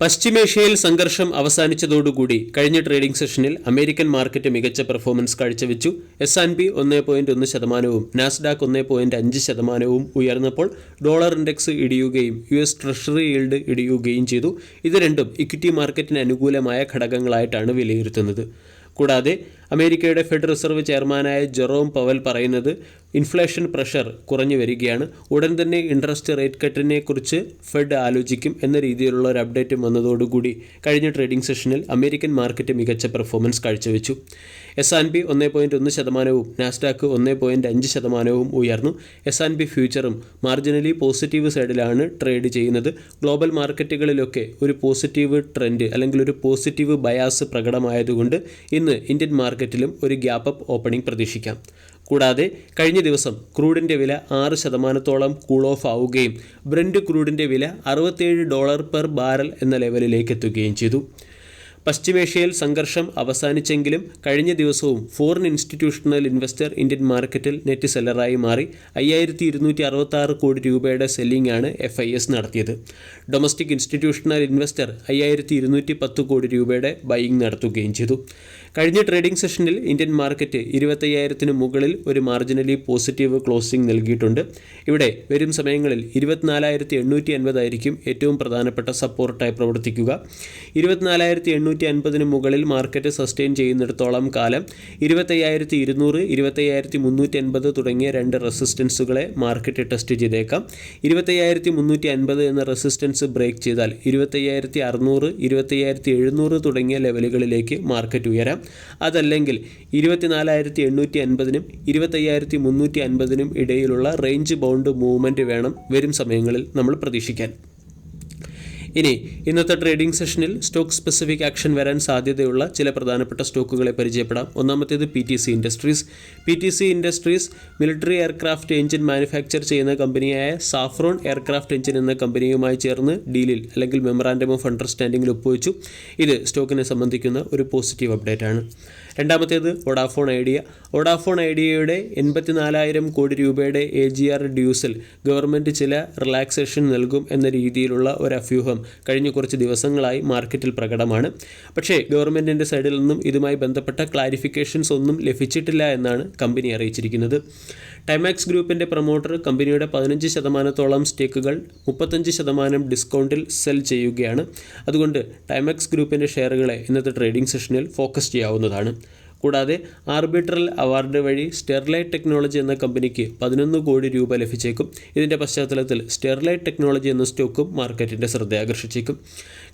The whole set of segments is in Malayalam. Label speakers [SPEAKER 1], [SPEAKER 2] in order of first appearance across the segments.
[SPEAKER 1] പശ്ചിമേഷ്യയിൽ സംഘർഷം അവസാനിച്ചതോടുകൂടി കഴിഞ്ഞ ട്രേഡിംഗ് സെഷനിൽ അമേരിക്കൻ മാർക്കറ്റ് മികച്ച പെർഫോമൻസ് കാഴ്ചവെച്ചു. എസ് ആൻഡ് പി ഒന്ന് പോയിന്റ് ഒന്ന് ശതമാനവും നാസ്ഡാക്ക് ഒന്ന് പോയിന്റ് അഞ്ച് ശതമാനവും ഉയർന്നപ്പോൾ ഡോളർ ഇൻഡെക്സ് ഇടിയുകയും യു എസ് ട്രഷറി ഈൽഡ് ഇടിയുകയും ചെയ്തു. ഇത് രണ്ടും ഇക്വിറ്റി മാർക്കറ്റിന് അനുകൂലമായ ഘടകങ്ങളായിട്ടാണ് വിലയിരുത്തുന്നത്. കൂടാതെ അമേരിക്കയുടെ ഫെഡ് റിസർവ് ചെയർമാനായ ജെറോം പവൽ പറയുന്നത് ഇൻഫ്ലേഷൻ പ്രഷർ കുറഞ്ഞു വരികയാണ്. ഉടൻ തന്നെ ഇൻട്രസ്റ്റ് റേറ്റ് കട്ടിനെ കുറിച്ച് ഫെഡ് ആലോചിക്കും എന്ന രീതിയിലുള്ള ഒരു അപ്ഡേറ്റും വന്നതോടുകൂടി കഴിഞ്ഞ ട്രേഡിംഗ് സെഷനിൽ അമേരിക്കൻ മാർക്കറ്റ് മികച്ച പെർഫോമൻസ് കാഴ്ചവെച്ചു. എസ് ആൻ പി ഒന്ന് പോയിന്റ് ഒന്ന് ശതമാനവും നാസ്ഡാക്ക് ഒന്ന് പോയിന്റ് അഞ്ച് ശതമാനവും ഉയർന്നു. എസ് ആൻ പി ഫ്യൂച്ചറും മാർജിനലി പോസിറ്റീവ് സൈഡിലാണ് ട്രേഡ് ചെയ്യുന്നത്. ഗ്ലോബൽ മാർക്കറ്റുകളിലൊക്കെ ഒരു പോസിറ്റീവ് ട്രെൻഡ് അല്ലെങ്കിൽ ഒരു പോസിറ്റീവ് ബയാസ് പ്രകടമായതുകൊണ്ട് ഇന്ന് ഇന്ത്യൻ മാർക്കറ്റിലും ഒരു ഗ്യാപ്പ് അപ്പ് ഓപ്പണിംഗ് പ്രതീക്ഷിക്കാം. കൂടാതെ കഴിഞ്ഞ ദിവസം ക്രൂഡിന്റെ വില ആറ് ശതമാനത്തോളം കൂൾ ഓഫ് ആവുകയും ബ്രൻഡ് ക്രൂഡിന്റെ വില അറുപത്തേഴ് ഡോളർ പെർ ബാരൽ എന്ന ലെവലിലേക്ക് എത്തുകയും ചെയ്തു. പശ്ചിമേഷ്യയിൽ സംഘർഷം അവസാനിച്ചെങ്കിലും കഴിഞ്ഞ ദിവസവും ഫോറിൻ ഇൻസ്റ്റിറ്റ്യൂഷണൽ ഇൻവെസ്റ്റർ ഇന്ത്യൻ മാർക്കറ്റിൽ നെറ്റ് സെല്ലറായി മാറി അയ്യായിരത്തി ഇരുന്നൂറ്റി അറുപത്താറ് കോടി രൂപയുടെ സെല്ലിംഗ് ആണ് എഫ് ഐ എസ് നടത്തിയത്. ഡൊമസ്റ്റിക് ഇൻസ്റ്റിറ്റ്യൂഷണൽ ഇൻവെസ്റ്റർ അയ്യായിരത്തി ഇരുന്നൂറ്റി പത്ത് കോടി രൂപയുടെ ബൈയിങ് നടത്തുകയും ചെയ്തു. കഴിഞ്ഞ ട്രേഡിംഗ് സെഷനിൽ ഇന്ത്യൻ മാർക്കറ്റ് ഇരുപത്തയ്യായിരത്തിന് മുകളിൽ ഒരു മാർജിനലി പോസിറ്റീവ് ക്ലോസിംഗ് നൽകിയിട്ടുണ്ട്. ഇവിടെ വരും സമയങ്ങളിൽ ഇരുപത്തിനാലായിരത്തി എണ്ണൂറ്റി അൻപതായിരിക്കും ഏറ്റവും പ്രധാനപ്പെട്ട സപ്പോർട്ടായി പ്രവർത്തിക്കുക. ഇരുപത്തിനാലായിരത്തി എണ്ണൂറ്റി അൻപതിന് മുകളിൽ മാർക്കറ്റ് സസ്റ്റെയിൻ ചെയ്യുന്നിടത്തോളം കാലം ഇരുപത്തയ്യായിരത്തി ഇരുന്നൂറ് ഇരുപത്തയ്യായിരത്തി മുന്നൂറ്റി അൻപത് തുടങ്ങിയ രണ്ട് റെസിസ്റ്റൻസുകളെ മാർക്കറ്റ് ടെസ്റ്റ് ചെയ്തേക്കാം. ഇരുപത്തയ്യായിരത്തി മുന്നൂറ്റി അൻപത് എന്ന റെസിസ്റ്റൻസ് ബ്രേക്ക് ചെയ്താൽ ഇരുപത്തയ്യായിരത്തി അറുന്നൂറ് ഇരുപത്തയ്യായിരത്തി എഴുന്നൂറ് തുടങ്ങിയ ലെവലുകളിലേക്ക് മാർക്കറ്റ് ഉയരാം. അതല്ലെങ്കിൽ ഇരുപത്തിനാലായിരത്തി എണ്ണൂറ്റി അൻപതിനും ഇരുപത്തയ്യായിരത്തി മുന്നൂറ്റി അൻപതിനും ഇടയിലുള്ള റേഞ്ച് ബൗണ്ട് മൂവ്മെന്റ് വേണം വരും സമയങ്ങളിൽ നമ്മൾ പ്രതീക്ഷിക്കാൻ. ഇനി ഇന്നത്തെ ട്രേഡിംഗ് സെഷനിൽ സ്റ്റോക്ക് സ്പെസിഫിക് ആക്ഷൻ വരാൻ സാധ്യതയുള്ള ചില പ്രധാനപ്പെട്ട സ്റ്റോക്കുകളെ പരിചയപ്പെടാം. ഒന്നാമത്തേത് P T C Industries P T C Industries military aircraft engine manufacture ചെയ്യുന്ന കമ്പനിയായ സാഫ്രോൺ എയർക്രാഫ്റ്റ് എഞ്ചിൻ എന്ന കമ്പനിയുമായി ചേർന്ന് ഡീലിൽ അല്ലെങ്കിൽ മെമ്മറാൻഡം ഓഫ് അണ്ടർസ്റ്റാൻഡിംഗിൽ ഒപ്പുവെച്ചു. ഇത് സ്റ്റോക്കിനെ സംബന്ധിക്കുന്ന ഒരു പോസിറ്റീവ് അപ്ഡേറ്റ് ആണ് രണ്ടാമത്തേത് വൊഡാഫോൺ ഐഡിയ വൊഡാഫോൺ ഐഡിയയുടെ എൺപത്തിനാലായിരം കോടി രൂപയുടെ എ ജി ആർ ഡ്യൂസിൽ ഗവൺമെന്റ് ചില റിലാക്സേഷൻ നൽകും എന്ന രീതിയിലുള്ള ഒരു അഭ്യൂഹം കഴിഞ്ഞ കുറച്ച് ദിവസങ്ങളായി മാർക്കറ്റിൽ പ്രകടമാണ്. പക്ഷേ ഗവൺമെന്റിന്റെ സൈഡിൽ നിന്നും ഇതുമായി ബന്ധപ്പെട്ട ക്ലാരിഫിക്കേഷൻസ് ഒന്നും ലഭിച്ചിട്ടില്ല എന്നാണ് കമ്പനി അറിയിച്ചിരിക്കുന്നത്. ടൈമാക്സ് ഗ്രൂപ്പിന്റെ പ്രൊമോട്ടർ കമ്പനിയുടെ പതിനഞ്ച് ശതമാനത്തോളം സ്റ്റേക്കുകൾ മുപ്പത്തഞ്ച് ശതമാനം ഡിസ്കൗണ്ടിൽ സെൽ ചെയ്യുകയാണ്. അതുകൊണ്ട് ടൈമാക്സ് ഗ്രൂപ്പിന്റെ ഷെയറുകളെ ഇന്നത്തെ ട്രേഡിംഗ് സെഷനിൽ ഫോക്കസ് ചെയ്യാവുന്നതാണ്. കൂടാതെ ആർബിട്രൽ അവാർഡ് വഴി സ്റ്റെർലൈറ്റ് ടെക്നോളജി എന്ന കമ്പനിക്ക് പതിനൊന്ന് കോടി രൂപ ലഭിച്ചേക്കും. ഇതിന്റെ പശ്ചാത്തലത്തിൽ സ്റ്റെർലൈറ്റ് ടെക്നോളജി എന്ന സ്റ്റോക്കും മാർക്കറ്റിന്റെ ശ്രദ്ധ ആകർഷിച്ചേക്കും.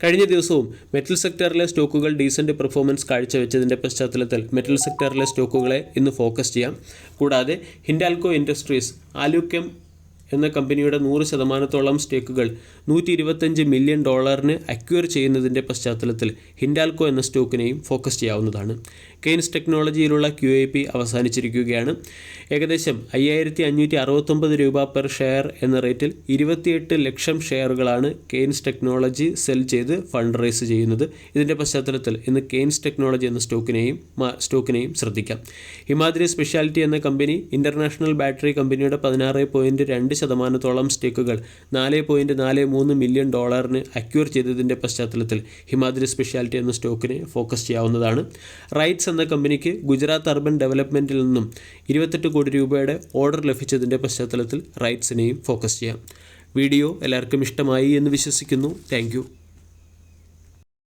[SPEAKER 1] കഴിഞ്ഞ ദിവസവും മെറ്റൽ സെക്ടറിലെ സ്റ്റോക്കുകൾ ഡീസന്റ് പെർഫോമൻസ് കാഴ്ചവെച്ചതിന്റെ പശ്ചാത്തലത്തിൽ മെറ്റൽ സെക്ടറിലെ സ്റ്റോക്കുകളെ ഇന്ന് ഫോക്കസ് ചെയ്യാം. കൂടാതെ ഹിൻഡാൽക്കോ ഇൻഡസ്ട്രീസ് ആലുക്യം എന്ന കമ്പനിയുടെ നൂറ് ശതമാനത്തോളം സ്റ്റേക്കുകൾ നൂറ്റി ഇരുപത്തഞ്ച് മില്യൺ ഡോളറിന് അക്വയർ ചെയ്യുന്നതിന്റെ പശ്ചാത്തലത്തിൽ ഹിൻഡാൽക്കോ എന്ന സ്റ്റോക്കിനെയും ഫോക്കസ് ചെയ്യാവുന്നതാണ്. കെയ്ൻസ് ടെക്നോളജിയിലുള്ള ക്യു എ പി അവസാനിച്ചിരിക്കുകയാണ്. ഏകദേശം അയ്യായിരത്തി അഞ്ഞൂറ്റി അറുപത്തൊമ്പത് രൂപ പെർ ഷെയർ എന്ന റേറ്റിൽ ഇരുപത്തിയെട്ട് ലക്ഷം ഷെയറുകളാണ് കെയ്ൻസ് ടെക്നോളജി സെൽ ചെയ്ത് ഫണ്ട് റൈസ് ചെയ്യുന്നത്. ഇതിന്റെ പശ്ചാത്തലത്തിൽ ഇന്ന് കെയ്ൻസ് ടെക്നോളജി എന്ന സ്റ്റോക്കിനെയും സ്റ്റോക്കിനെയും ശ്രദ്ധിക്കാം. ഹിമാദ്രി സ്പെഷ്യാലിറ്റി എന്ന കമ്പനി ഇന്റർനാഷണൽ ബാറ്ററി കമ്പനിയുടെ പതിനാറ് പോയിന്റ് രണ്ട് ശതമാനത്തോളം സ്റ്റേക്കുകൾ നാല് പോയിന്റ് നാല് മൂന്ന് മില്യൺ ഡോളറിന് അക്യൂർ ചെയ്തതിന്റെ പശ്ചാത്തലത്തിൽ ഹിമാദ്രി സ്പെഷ്യാലിറ്റി എന്ന സ്റ്റോക്കിനെ ഫോക്കസ് ചെയ്യാവുന്നതാണ്. റൈറ്റ്സ് എന്ന കമ്പനിക്ക് ഗുജറാത്ത് അർബൻ ഡെവലപ്മെന്റിൽ നിന്നും ഇരുപത്തെട്ട് കോടി രൂപയുടെ ഓർഡർ ലഭിച്ചതിന്റെ പശ്ചാത്തലത്തിൽ റൈറ്റ്സിനെയും ഫോക്കസ് ചെയ്യാം. വീഡിയോ എല്ലാവർക്കും ഇഷ്ടമായി എന്ന് വിശ്വസിക്കുന്നു. താങ്ക്